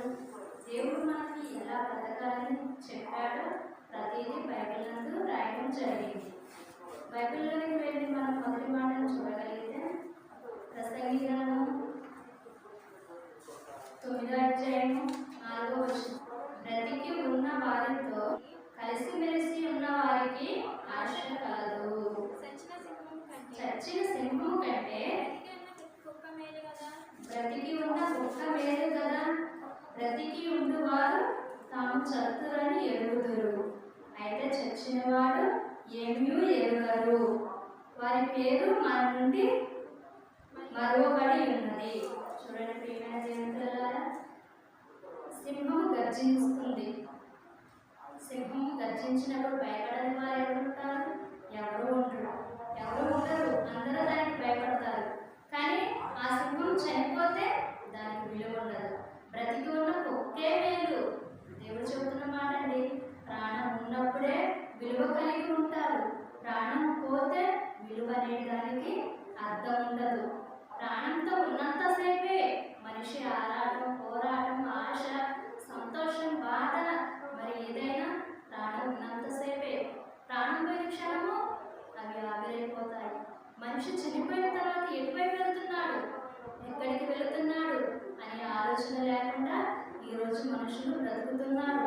చెప్తున్నాడు దేవుడు మనకి ఎలా బ్రతకాలని చెప్పాడో ప్రతిదీ బైబిల్ నందు రాయడం జరిగింది. బైబిల్లోకి వెళ్ళి మనం మొదటి మాటను చూడగలిగితే ప్రసంగి తొమ్మిదో అధ్యాయము నాలుగో వచ్చింది బ్రతికి ఉన్న వారితో కలిసిమెలిసి ఉన్న వారికి ఆశ కలదు సచిన సింహం కంటే చచ్చిన సింహం కంటే బ్రతికి ఉన్న కుక్క మేలు కదా బ్రతికి ఉన్న కుక్క మేలు కదా బ్రతికి ఉండువారు తాము చతురని ఎరుగుదురు అయితే చచ్చినవాడు ఏమీ ఎరుగరు వారి పేరు మన నుండి మరువబడి ఉన్నది. చూడండి ప్రియమైన దేవులారా సింహం గర్జిస్తుంది సింహం గర్జించినప్పుడు భయపడని వారు ఎవరు ఉంటారు? ఎవరు ఉండరు. ఎవరు ఉండరు. అందరూ దానికి భయపడతారు. కానీ ఆ సింహం చనిపోతే దానికి విలువ ఉండదు. బ్రతికి ఉన్న ఒక్కే మేలు. దేవుడు చెబుతున్న మాట అండి ప్రాణం ఉన్నప్పుడే విలువ కలిగి ఉంటారు. ప్రాణం పోతే విలువ అనే దానికి అర్థం ఉండదు. ప్రాణంతో ఉన్నంతసేపే మనిషి ఆరాటం పోరాటం ఆశ సంతోషం బాధ మరి ఏదైనా ప్రాణం ఉన్నంతసేపే ప్రాణం పోయిన క్షణము అవి ఆవిరైపోతాయి. మనిషి చనిపోయిన తర్వాత ఎటువైపు వెళ్తున్నాడు? ఎక్కడికి వెళుతున్నాడు అనే ఆలోచన లేకుండా ఈరోజు మనుషులు బ్రతుకుతున్నారు.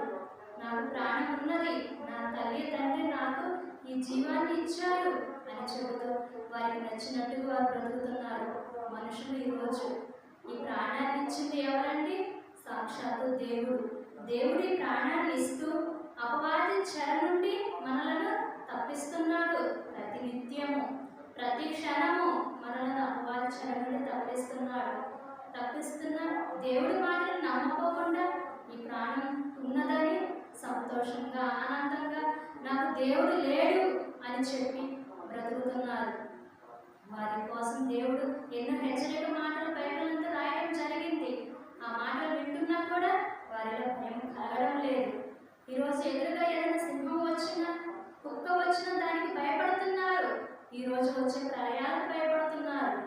నాకు ప్రాణం ఉన్నది నా తల్లి తండ్రి నాకు ఈ జీవాన్ని ఇచ్చారు అని చెబుతూ వారికి నచ్చినట్టుగా వారు బ్రతుకుతున్నారు. మనుషులు ఈరోజు ఈ ప్రాణాన్ని ఇచ్చింది ఎవరండి? సాక్షాత్తు దేవుడు. దేవుడి ప్రాణాన్ని ఇస్తూ అపవాది చెర నుండి మనలను తప్పిస్తున్నాడు ప్రతి నిత్యము. ప్రతి క్షణము మనలను అపవాది చెర నుండి తప్పిస్తున్నాడు. తప్పిస్తున్న దేవుడి మాటలు నమ్మకోకుండా ఈ ప్రాణం ఉన్నదని సంతోషంగా ఆనందంగా నాకు దేవుడు లేడు అని చెప్పి బ్రతుకుతున్నారు. వారి కోసం దేవుడు ఎన్నో హెచ్చరిక మాటలు బైబిలంతా రాయడం జరిగింది ఆ మాటలు వింటున్నా కూడా వారిలో భయం కలగడం లేదు ఈరోజు ఎదురుగా ఏదైనా సింహం వచ్చినా కుక్క వచ్చినా దానికి భయపడుతున్నారు ఈరోజు వచ్చే ప్రళయాలకు భయపడుతున్నారు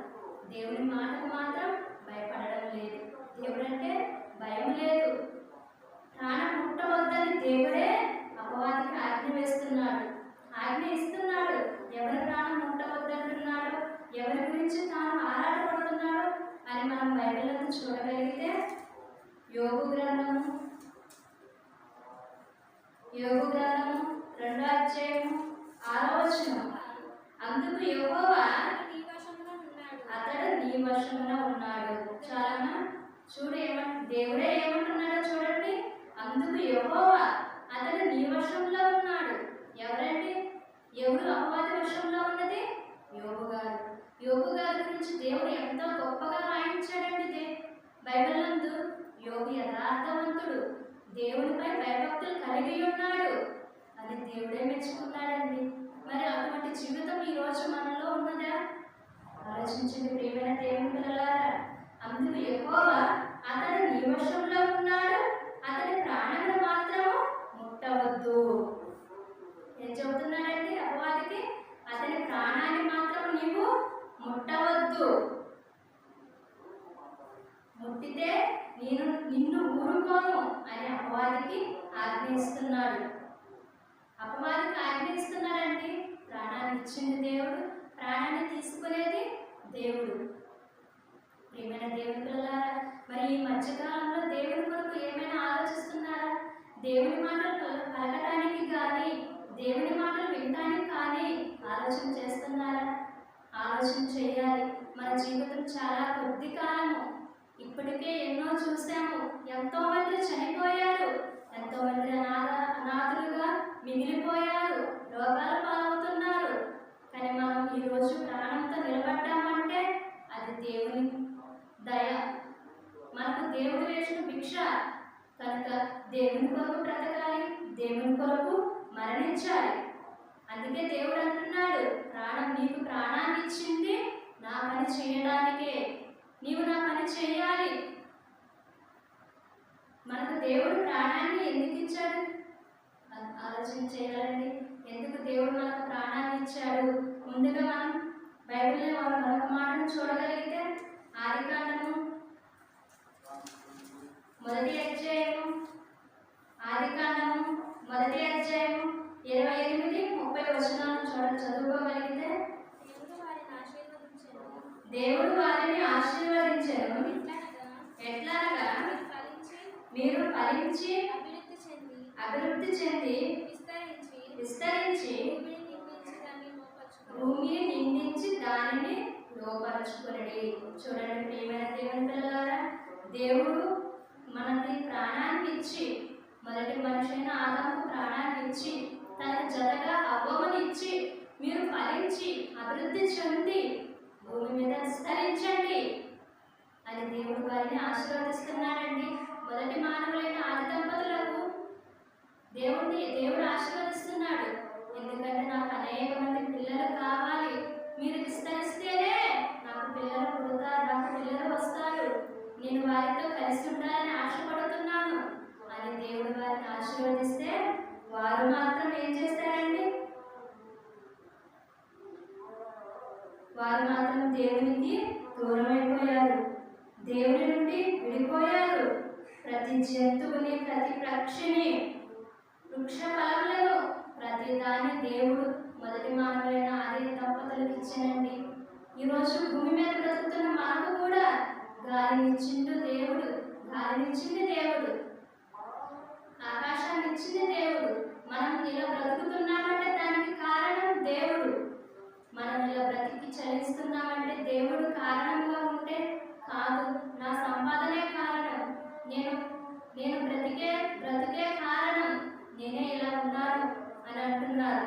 దేవుని మాటకు మాత్రం భయపడడం లేదు దేవుడంటే భయం లేదు ప్రాణం ముట్టవద్దని దేవుడే అపవాదికి ఆజ్ఞ వేస్తున్నాడు ఆజ్ఞ ఇస్తున్నాడు ఎవరి ప్రాణం ముట్టవద్దంటున్నాడు ఎవరి గురించి తాను ఆరాటపడుతున్నాడు అని మనం బైబిల్లో చూడగలిగితే యోగు గ్రంథము యోగు గ్రంథము రెండో అధ్యాయము ఆరో వచనం అందుకు యెహోవా నీ వశంలో ఉన్నాడు అతడు నీ వశమున ఉన్నాడు చాలనా చూడు ఏమంట దేవుడే ఏమంటున్నాడో చూడండి అందుకు యెహోవా అతడు నీ వశంలో ఉన్నాడు ఎవరండి ఎవరు అపవాది వశంలో ఉన్నది యోగు గారు యోగు గారి గురించి దేవుడు ఎంతో గొప్పగా రాయించాడండి దే బైబిల్ నందు యోగు యథార్థవంతుడు దేవుడిపై భయభక్తులు కలిగి ఉన్నాడు అని దేవుడే మెచ్చుకున్నాడండి మరి అటువంటి జీవితం ఈ రోజు మనలో ఉన్నదా? ఆలోచించండి ప్రేమైన దేవుని పిల్లలారా అందుకు ఎక్కువ అతడు నీ వశంలో ఉన్నాడు అతని ప్రాణాలను మాత్రము ముట్టవద్దు ఏం చెబుతున్నాడండి అపవాదికి అతని ప్రాణాన్ని మాత్రం నీవు ముట్టవద్దు ముట్టితే నేను నిన్ను ఊరుకోను అని అపవాదికి ఆజ్ఞయిస్తున్నాడు అపవాదికి ఆజ్ఞయిస్తున్నాడండి ప్రాణాన్ని ఇచ్చింది దేవుడు ప్రాణాన్ని తీసుకునేది దేవుడు ప్రియమైన దేవుని పిల్లలారా మరి ఈ మధ్యకాలంలో దేవుని కొరకు ఏమైనా ఆలోచిస్తున్నారా దేవుని మాటలు పల- పలకటానికి కానీ దేవుని మాటలు వినటానికి కానీ ఆలోచన చేస్తున్నారా? ఆలోచన చేయాలి. మన జీవితం చాలా కొద్ది కాలము. ఇప్పటికే ఎన్నో చూసాము ఎంతో మంది చనిపోయారు. ఎంతో మంది అనాథ అనాథులుగా మిగిలిపోయారు. రోగాలు పాలవుతున్నారు. కానీ మనం ఈరోజు ప్రాణంతో నిలబడ్డామంటే అది దేవుని దయ. మనకు దేవుడు వేసిన భిక్ష. కనుక దేవుని కొరకు బ్రతకాలి. దేవుని కొరకు మరణించాలి. అందుకే దేవుడు అంటున్నాడు ప్రాణం నీకు ప్రాణాన్ని ఇచ్చింది నా పని చేయడానికే. నీవు నా పని చేయాలి. మనకు దేవుడు ప్రాణాన్ని ఎందుకు ఇచ్చాడు? ఆలోచన చేయాలండి. ఎందుకు దేవుడు మనకు ప్రాణాన్ని ఇచ్చాడు? ముందుగా మనం బైబిల్లో మరొక మాటను చూడగలిగితే ఆది కాండము మొదటి అధ్యాయము ఆది కాండము మొదటి అధ్యాయము ఇరవై ఎనిమిది వచనాలను చదువు చదువుకోగలిగితే దేవుడు వారిని ఆశీర్వదించారు ఎట్లానగా మీరు ఫలించి అభివృద్ధి చెంది విస్తరించి భూమిని నిందించి దానిని లోపరచుకునడి. చూడండి ప్రియమైన దేవుని దేవుడు మనకి ప్రాణాన్ని ఇచ్చి మొదటి మనిషి అయిన ఆదాము ప్రాణాన్ని ఇచ్చి తన జతగా అవ్వమని ఇచ్చి మీరు ఫలించి అభివృద్ధి చెంది భూమి మీద విస్తరించండి అని దేవుడు వారిని ఆశీర్వదిస్తున్నాడండి. మొదటి మానవులైన ఆది దంపతులకు దేవుడిని దేవుడు ఆశీర్వదిస్తున్నాడు. ఎందుకంటే నాకు అనేక మంది పిల్లలు కావాలి. మీరు విస్తరిస్తేనే నాకు పిల్లలు పుడతారు నాకు పిల్లలు వస్తారు. నేను వారితో కలిసి ఉండాలని ఆశపడుతున్నాను అని దేవుడు వారిని ఆశీర్వదిస్తే వారు మాత్రం ఏం చేస్తారండి వారు మాత్రం దేవునికి దూరమైపోయారు. దేవుని నుండి విడిపోయారు. ప్రతి జంతువుని ప్రతి పక్షిని వృక్ష ఫలములను ప్రతి దాని దేవుడు మొదటి మానవులైన ఆది దంపతులకు ఇచ్చానండి ఈరోజు భూమి మీద బ్రతుకుతున్న మనకు కూడా గాలినిచ్చిండు దేవుడు గాలినిచ్చింది దేవుడు. ఆకాశాన్ని ఇచ్చింది దేవుడు. మనం ఇలా బ్రతుకుతున్నామంటే దానికి కారణం దేవుడు. మనం ఇలా బ్రతికి చలిస్తున్నామంటే దేవుడు కారణంగా ఉంటే కాదు. నా సంపాదనే కారణం. నేను నేను బ్రతికే బ్రతికే కారణం నేనే ఇలా ఉన్నాను అని అంటున్నారు.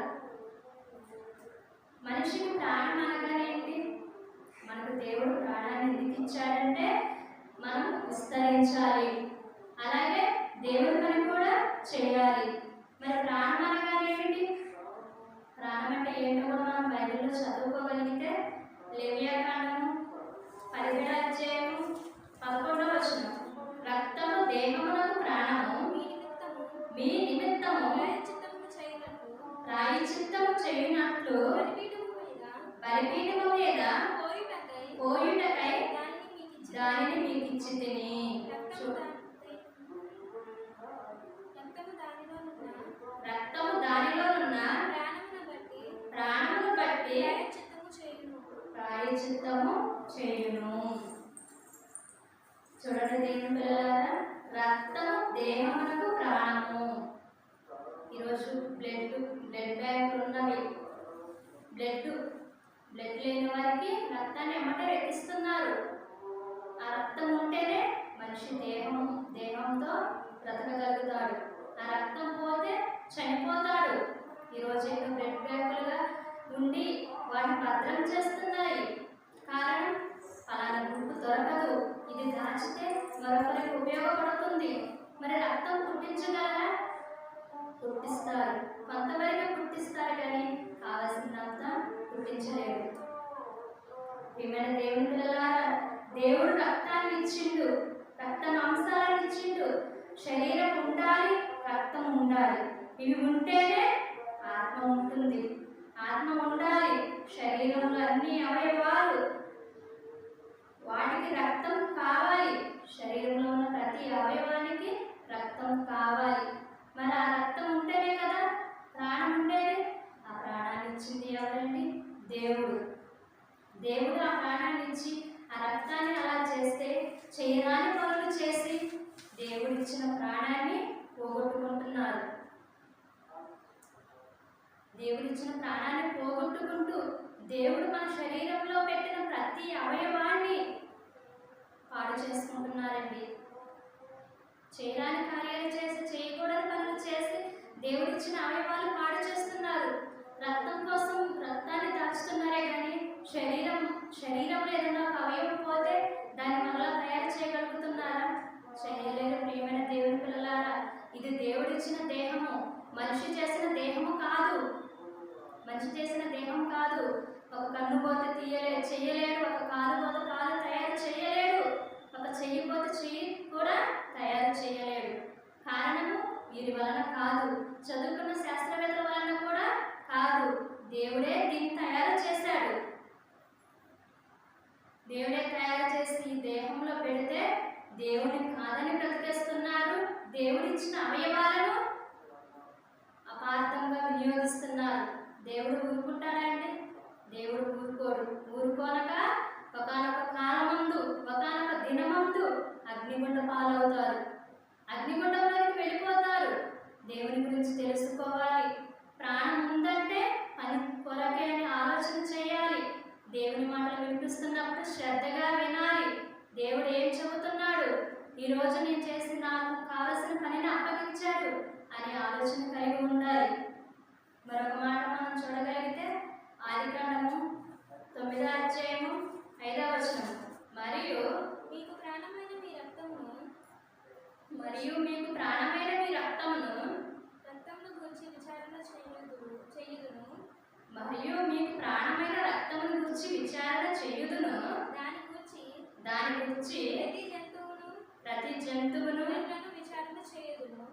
మనిషికి ప్రాణం అనగానే ఏంటి? మనకు దేవుడు ప్రాణాన్ని ఎందుకు ఇచ్చాడంటే మనం విస్తరించాలి. అలాగే దేవుడి పని కూడా చేయాలి. మరి ప్రాణం అనగానే ఏంటి? ప్రాణం అంటే ఏంటో కూడా మనం బైబిల్లో చదువుకోగలిగితే లేవ్యాకాండము పదిహేడు అధ్యాయము పదకొండవ వచనం. రక్తము దేహమునకు ప్రాణము మీ నిమిత్తము మీ నిమిత్తము ప్రాయశ్చిత్తము చేయనట్టు ప్రాయచిత్తము చేయునట్లు బలిపీఠము మీద బలిపీఠము మీద పోయుటకై పోయుటకై దానిని మీకు ఇచ్చి దానిని మీకు ఇచ్చి తిని రక్తము దాని- రక్తము దానిలోనున్న రక్తము దానిలోనున్న ప్రాణమును బట్టి ప్రాణమును బట్టి ప్రాయశ్చిత్తము చేయును ప్రాయచిత్తము చేయును చూడండి దేవుని పిల్లలారా రక్తము దేహమునకు ప్రాణము ఈరోజు బ్లడ్ బ్లడ్ బ్యాంకులు ఉన్నవి బ్లడ్ బ్లడ్ లేని వారికి రక్తాన్ని ఎమ్మటే ఎక్కిస్తున్నారు ఆ రక్తం ఉంటేనే మనిషి దేహం దేహంతో బ్రతకగలుగుతాడు ఆ రక్తం పోతే చనిపోతాడు ఈరోజు ఎన్నో బ్లడ్ బ్యాంకులుగా ఉండి వాటిని భద్రం చేస్తున్నాయి కారణం అలాంటి గ్రూప్ దొరకదు ఇది దాచితే మరొకరికి ఉపయోగపడుతుంది మరి రక్తం పుట్టించగలరా పుట్టిస్తారు కొంతవరకు పుట్టిస్తారు కానీ కావలసినంత పుట్టించలేరు. విమన దేవుని పిల్లలారా? దేవుడు రక్తాన్ని ఇచ్చిండు. రక్త మాంసాలను ఇచ్చిండు. శరీరం ఉండాలి రక్తం ఉండాలి. ఇవి ఉంటేనే ఆత్మ ఉంటుంది. ఆత్మ ఉండాలి. శరీరంలో అన్ని అవయవాలు. వాటికి రక్తం కావాలి. శరీరంలో ఉన్న ప్రతి అవయవానికి రక్తం కావాలి. మరి ఆ రక్తం ఉంటేనే కదా ప్రాణం ఉండేది? ఆ ప్రాణాన్ని ఇచ్చింది ఎవరండి? దేవుడు. దేవుడు ఆ ప్రాణాన్ని ఇచ్చి ఆ రక్తాన్ని అలా చేస్తే చేయరాని పనులు చేసి దేవుడు ఇచ్చిన ప్రాణాన్ని పోగొట్టుకుంటున్నారు. దేవుడు ఇచ్చిన ప్రాణాన్ని పోగొట్టుకుంటూ దేవుడు మన శరీరంలో పెట్టిన ప్రతి అవయవాన్ని పాడు చేసుకుంటున్నారండి. చేయరాని కార్యాలు చేసి చేయకూడని పనులు చేసి దేవుడు ఇచ్చిన అవయవాలు పాడు చేస్తున్నారు. రక్తం కోసం రక్తాన్ని దాచుతున్నారే కానీ శరీరం శరీరంలో ఏదైనా ఒక అవయవం పోతే దాన్ని మరలా తయారు చేయగలుగుతున్నారా? చేయలేరు ప్రియమైన దేవుని పిల్లలారా ఇది దేవుడిచ్చిన దేహము. మనిషి చేసిన దేహము కాదు. మనిషి చేసిన దేహం కాదు. ఒక కన్ను పోతే తీయలే చేయలేడు. ఒక కాలు పోతే కాలు తయారు చేయలేడు. ఒక చెయ్యి చెయ్యి కూడా తయారు చేయలేడు. కారణము వీరి వలన కాదు. చదువుకున్న శాస్త్రవేత్తల వలన కూడా కాదు. దేవుడే దీన్ని తయారు చేశాడు. దేవుడే తయారు చేసి ఈ దేహంలో పెడితే దేవుని కాదని బ్రతికేస్తున్నారు. దేవుడిచ్చిన అవయవాలను అపార్థంగా వినియోగిస్తున్నారు. దేవుడు ఊరుకుంటాడండి దేవుడు ఊరుకోడు. ఊరుకోనక ఒకనొక కాలం అగ్నిగుండ పాలవుతారు అగ్నిగుండంలోకి వెళ్ళిపోతారు. దేవుని గురించి తెలుసుకోవాలి. ప్రాణం ఉందంటే పని కొరకే అని ఆలోచన చేయాలి. దేవుని మాటలు వినిపిస్తున్నప్పుడు శ్రద్ధగా వినాలి. దేవుడు ఏం చెబుతున్నాడు? ఈ రోజు నేను చేసి నాకు కావలసిన పనిని అప్పగించాడు అనే ఆలోచన కలిగి ఉండాలి. మరొక మాట మనం చూడగలిగితే ఆదికాండము తొమ్మిదో అధ్యాయము ఐదవ వచనం. మరియు మీకు ప్రాణమైన మరియు మీకు ప్రాణమైన మీ రక్తమును రక్తమును గురించి విచారణ చేయుదురు చేయుదును. మరియు మీకు ప్రాణమైన రక్తమును గురించి విచారణ చేయుదును. దాని గురించి దాని గురించి ప్రతి జంతువును ప్రతి జంతువును నరులను విచారణ చేయుదును.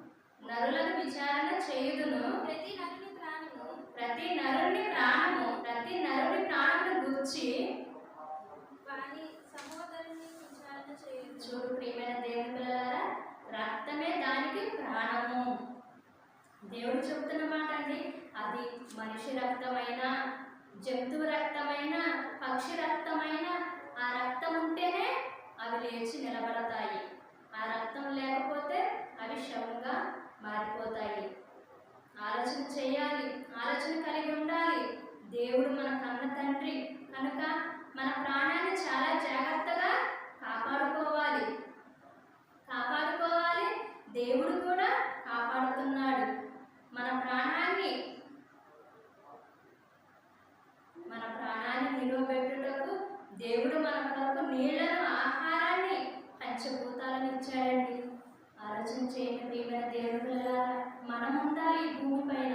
నరులను విచారణ చేయుదును. ప్రతి నరుని ప్రాణము ప్రతి నరుని ప్రాణము ప్రతి నరుని ప్రాణమును గురించి వాని సహోదరుని విచారణ చేయుదును. చూడు ప్రియమైన దేవుని పిల్లలారా రక్తమే దానికి ప్రాణము. దేవుడు చెప్తున్న మాట అండి అది మనిషి రక్తమైన జంతువు రక్తమైన పక్షి రక్తమైన ఆ రక్తం ఉంటేనే అవి లేచి నిలబడతాయి. ఆ రక్తం లేకపోతే అవి శవంగా మారిపోతాయి. ఆలోచన చేయాలి ఆలోచన కలిగి ఉండాలి. దేవుడు మన కన్న తండ్రి కనుక మన ప్రాణాన్ని చాలా జాగ్రత్తగా కాపాడుకోవాలి. కాపాడుకోవాలి. దేవుడు కూడా కాపాడుతున్నాడు. మన ప్రాణాన్ని మన ప్రాణాన్ని నిలువబెట్టుటకు దేవుడు మన కొరకు నీళ్ళను ఆహారాన్ని పంచభూతాలను ఇచ్చాడండి. ఆలోచన చేయండి ప్రియమైన దేవుడు మనం ఉండాలి భూమి పైన.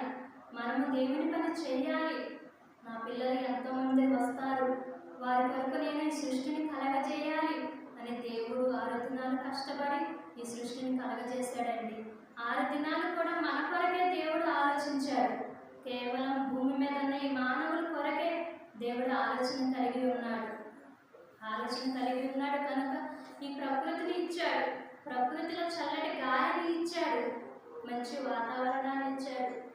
మనము దేవుని పని చేయాలి. నా పిల్లలు ఎంతోమంది వస్తారు. వారి కొరకు నేను సృష్టిని కలగజేయాలి అని దేవుడు ఆరు కష్టపడి ఈ సృష్టిని కలగజేశాడండి. ఆరు దినాలు కూడా మన కొరకే దేవుడు ఆలోచించాడు. కేవలం భూమి మీద ఉన్న ఈ మానవుల కొరకే దేవుడు ఆలోచన కలిగి ఉన్నాడు. ఆలోచన కలిగి ఉన్నాడు కనుక ఈ ప్రకృతిని ఇచ్చాడు. ప్రకృతిలో చల్లటి గాలిని ఇచ్చాడు. మంచి వాతావరణాన్ని ఇచ్చాడు.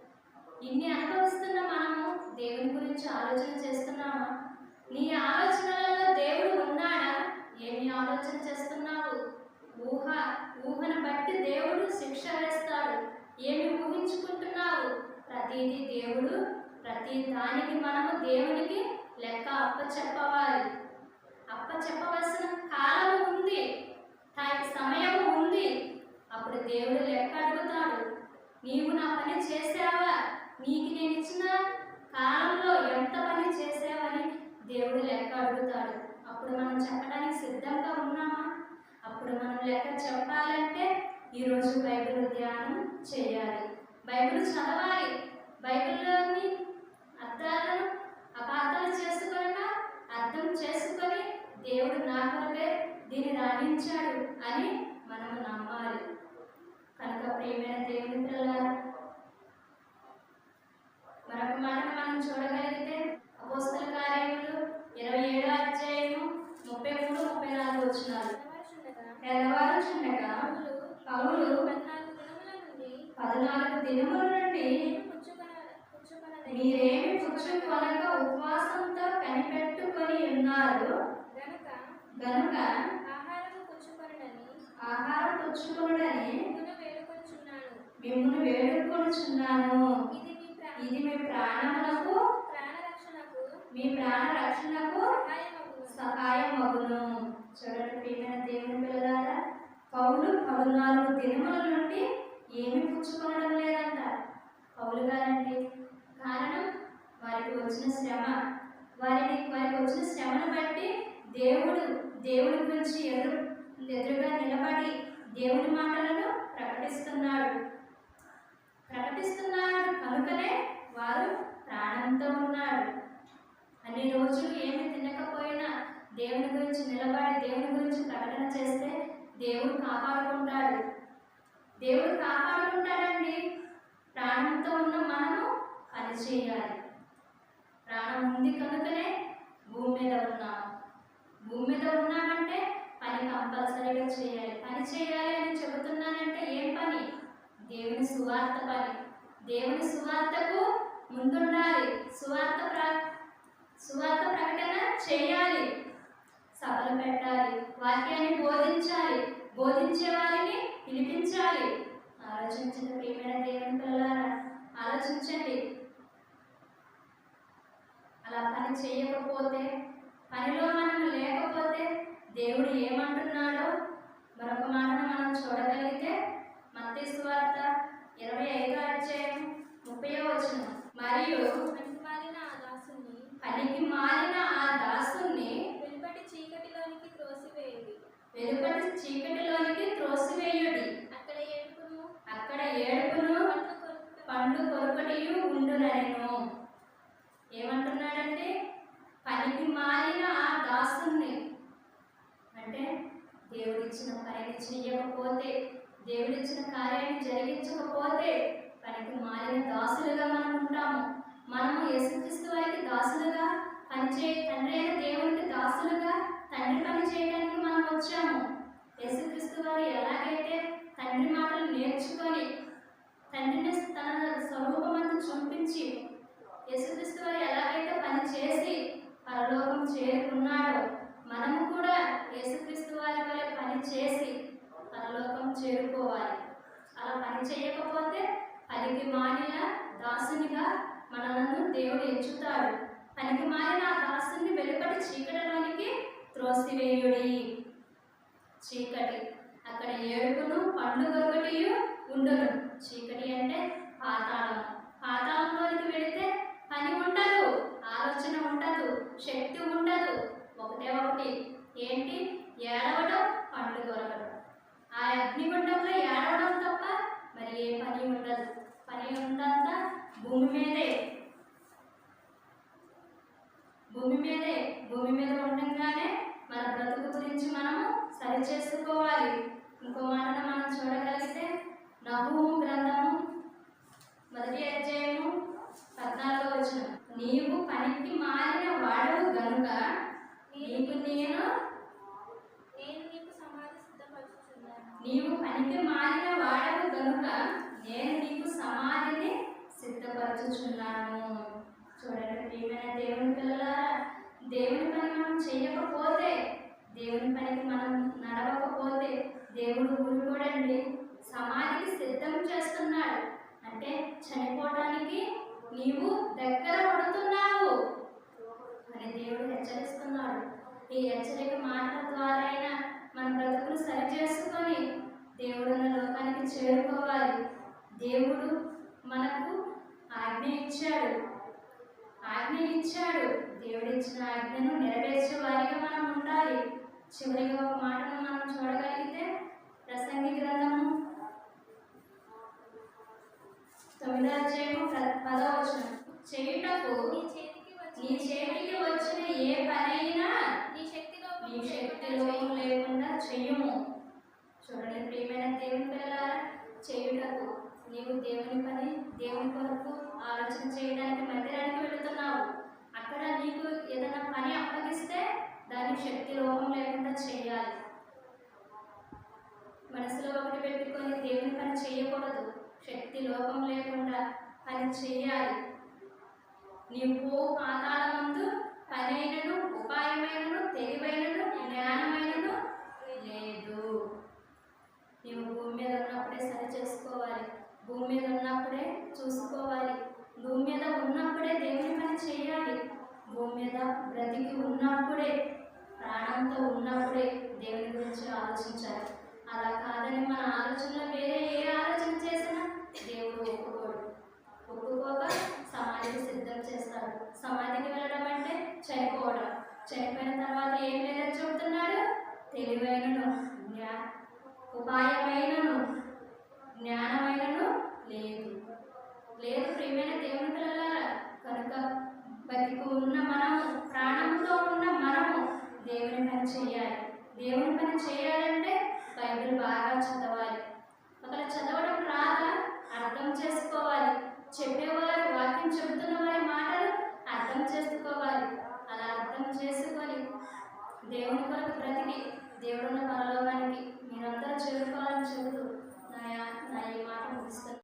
ఇన్ని అనుభవిస్తున్న మనము దేవుని గురించి ఆలోచన చేస్తున్నామా? నీ ఆలోచనలలో దేవుడు ఉన్నాడా? ఏమి ఆలోచన చేస్తున్నావు? ఊహ ఊహను బట్టి దేవుడు శిక్ష వేస్తాడు. ఏమి ఊహించుకుంటున్నావు ప్రతిదీ దేవుడు ప్రతి దానికి మనము దేవునికి లెక్క అప్ప చెప్పవాలి. అప్ప చెప్పవలసిన కాలం ఉంది. సమయం ఉంది. అప్పుడు దేవుడు లెక్క అడుగుతాడు. నీవు నా పని చేసావా నీకు నేను ఇచ్చిన కాలంలో ఎంత పని చేసావని దేవుడు లెక్క అడుగుతాడు. అప్పుడు మనం చెప్పడానికి సిద్ధంగా ఉన్నామా? అప్పుడు మనం లెక్క చెప్పాలంటే ఈరోజు బైబిల్ ధ్యానం చేయాలి. బైబిల్ చదవాలి. బైబిల్లోని అర్థాలను అపార్థాలు చేసుకొనక అర్థం చేసుకొని దేవుడు నా కొరకే దీన్ని రాణించాడు అని మనము నమ్మాలి. కనుక ప్రియమైన దేవుని పిల్లల మరొక మాట మనం చూడగలిగితే అపోస్తల కార్యములు ఇరవై ఏడో అధ్యాయము ముప్పై మూడు ముప్పై నాలుగు వచ్చినారు పౌలు పద్నాలుగు దినముల నుండి మీరేమి పుచ్చుకొనక ఉపవాసంతో కనిపెట్టుకొని ఉన్నారు? గనుక ఆహారం పుచ్చుకొనుడని మిమ్మల్ని వేడుకొనుచున్నాను. ఇది మీ ప్రాణములకు మీ ప్రాణ రక్షణకు సహాయం మగును చూడండి ప్రియమైన దేవుని పిల్లలారా పౌలు పద్నాలుగు దినముల నుండి ఏమి పుచ్చుకోవడం లేదంట. పౌలు గారండి కారణం వారికి వచ్చిన శ్రమ. వారిని వారికి వచ్చిన శ్రమను బట్టి దేవుడు దేవుడి గురించి ఎదురు ఎదురుగా నిలబడి దేవుని మాటలను ప్రకటిస్తున్నాడు. ప్రకటిస్తున్నాడు కనుకనే వారు ప్రాణంతో ఉన్నారు. అన్ని రోజులు ఏమి తినకపోయినా దేవుని గురించి నిలబడి దేవుని గురించి ప్రకటన చేస్తే దేవుడు కాపాడుకుంటాడు. దేవుడు కాపాడుకుంటాడండి. ప్రాణంతో ఉన్న మనము పని చేయాలి. ప్రాణం ఉంది కనుకనే భూమి మీద ఉన్నాం. భూమి మీద ఉన్నామంటే పని కంపల్సరీగా చేయాలి. పని చేయాలి అని చెబుతున్నానంటే ఏం పని? దేవుని సువార్త పని. దేవుని సువార్తకు ముందుండాలి. సువార్త ప్ర సువార్త ప్రకటన చేయాలి. సభలు పెట్టాలి వాక్యాన్ని బోధించాలి బోధించే వారిని పిలిపించాలి. ఆలోచించిన ప్రియమైన దేవుని పిల్లలారా ఆలోచించండి. అలా పని చేయకపోతే పనిలో మనం లేకపోతే దేవుడు ఏమంటున్నాడో మరొక మాటను మనం చూడగలిగితే మత్తయి సువార్త ఇరవై ఐదో అధ్యాయం ముప్పై వచ్చిన మరియు పనికిమాలిన ఆ దాసుని పనికి మాలిన ఆ దాసుని వెలుపటి చీకటిలోనికి త్రోసివేయుడి వెలుపటి చీకటిలోనికి త్రోసివేయుడి. అక్కడ ఏడుపును అక్కడ ఏడుపును పండు కొరకటియు ఉండునెను ఏమంటున్నాడంటే పనికి మాలిన ఆ దాసుని అంటే దేవుడిచ్చిన పనిని చేయకపోతే దేవుడిచ్చిన కార్యాన్ని జరిగించకపోతే పనికి మాలిన దాసులుగా మనం ఉంటాము మనము యేసుక్రీస్తు వారికి దాసులుగా పనిచే తండ్రి అయిన దేవునికి దాసులుగా తండ్రి పని చేయడానికి మనం వచ్చాము. యేసుక్రీస్తు వారు ఎలాగైతే తండ్రి మాటలు నేర్చుకొని తండ్రిని తన స్వరూపమంతా చూపించి యేసుక్రీస్తు వారు ఎలాగైతే పని చేసి పరలోకం చేరుకున్నాడో మనము కూడా యేసుక్రీస్తు వారి వలె పని చేసి పరలోకం చేరుకోవాలి. అలా పని చేయకపోతే పనికి మానిన దాసునిగా మనలను దేవుడు ఎంచుతాడు. పనికి మారిన ఆ దాసుని వెలుపటి చీకటలోనికి త్రోసివేయుడి. చీకటి. అక్కడ ఏడుపును పండు ఒకటి ఉండును చీకటి అంటే పాతాళం. పాతాళంలోనికి వెళితే పని ఉండదు ఆలోచన ఉండదు శక్తి ఉండదు. ఒకటే ఒకటి. ఏంటి? ఏడవడం పండు దొరకడం ఆ అగ్నిగుండంలో ఏడవడం తప్ప మరి ఏ పని ఉండదు. పని ఉందంతా భూమి మీదే. భూమి మీదే భూమి మీద ఉండగానే మన బ్రతుకు గురించి మనము సరి చేసుకోవాలి ఇంకో మాటను మనం చూడగలిగితే నహూము గ్రంథము మొదటి అధ్యాయము పద్నాలుగో వచ్చిన నీవు పనికి మారిన వాడవు గనుక నీకు నేను నేను నీకు సమాధి సిద్ధపరచుచున్నాను. నీవు పనికి మారిన వాడవు గనుక నేను నీకు సమాధిని సిద్ధపరచుచున్నాను. చూడండి ప్రియమైన దేవుని పిల్లలారా దేవుని పని మనం చేయకపోతే దేవుని పనికి మనం నడవకపోతే దేవుడు ఊరుకోడండి సమాధికి సిద్ధం చేస్తున్నాడు. అంటే చనిపోవడానికి నీవు దగ్గర పడుతున్నావు అని దేవుడు హెచ్చరిస్తున్నాడు. ఈ హెచ్చరిక మాటల ద్వారా అయినా మన బ్రతుకును సరి చేసుకొని దేవుడున్న లోకానికి చేరుకోవాలి. దేవుడు మనకు ఆజ్ఞ ఇచ్చాడు. ఆజ్ఞ ఇచ్చాడు దేవుడు ఇచ్చిన ఆజ్ఞను నెరవేర్చే వారిగా మనం ఉండాలి. చివరిగా ఒక మాటను మనం చూడగలిగితే ప్రసంగి గ్రంథము తొమ్మిదో అధ్యాయము పదో వచనం. చేయుటకు నీ చేతికి వచ్చిన ఏ పనైనా నీ శక్తిలో నీ శక్తిలో లేకుండా చెయ్యము చూడండి ప్రియమైన దేవుని పిల్లలారా చేయుటకు నీవు దేవుని పని దేవుని కొరకు ఆలోచన చేయడానికి మందిరానికి వెళుతున్నావు. అక్కడ నీకు ఏదైనా పని అప్పగిస్తే దానికి శక్తి లోపం లేకుండా చేయాలి. మనసులో ఒకటి పెట్టుకొని దేవుని పని చేయకూడదు. శక్తి లోపం లేకుండా పని చేయాలి. నీవు పో పాతాళమందు పనైనను ఉపాయమైనను తెలివైనను జ్ఞానమైనను లేదు. నీవు భూమి మీద ఉన్నప్పుడే సరి చేసుకోవాలి. భూమి మీద ఉన్నప్పుడే చూసుకోవాలి. భూమి మీద ఉన్నప్పుడే దేవుని పని చేయాలి. భూమి మీద బ్రతికి ఉన్నప్పుడే ప్రాణంతో ఉన్నప్పుడే దేవుని గురించి ఆలోచించాలి. అలా కాదని మన ఆలోచనలో వేరే ఏ ఆలోచన చేసినా దేవుడు ఒప్పుకోడు. ఒప్పుకోక సమాధికి సిద్ధం చేస్తాడు. సమాధికి వెళ్ళడం అంటే చనిపోవడం. చనిపోయిన తర్వాత ఏం లేదని చెబుతున్నాడు? తెలివైనను జ్ఞా ఉపాయమైనను జ్ఞానమైనను లేదు. లేదు ప్రియమైన దేవుని పిల్లలారా కనుక బతికు ఉన్న మనము ప్రాణంతో ఉన్న మనము దేవుని పని చేయాలి. దేవుని పని చేయాలంటే బైబిల్ బాగా చదవాలి. ఒకవేళ చదవడం రాదా? అర్థం చేసుకోవాలి. చెప్పేవారు వాక్యం చెబుతున్న వారి మాటలు అర్థం చేసుకోవాలి. అలా అర్థం చేసుకొని దేవుని కొరకు బ్రతికి దేవుడున్న పరలోకానికి మీరందరూ చేరుకోవాలని చెబుతూ నా నా ఈ మాట ముగిస్తాను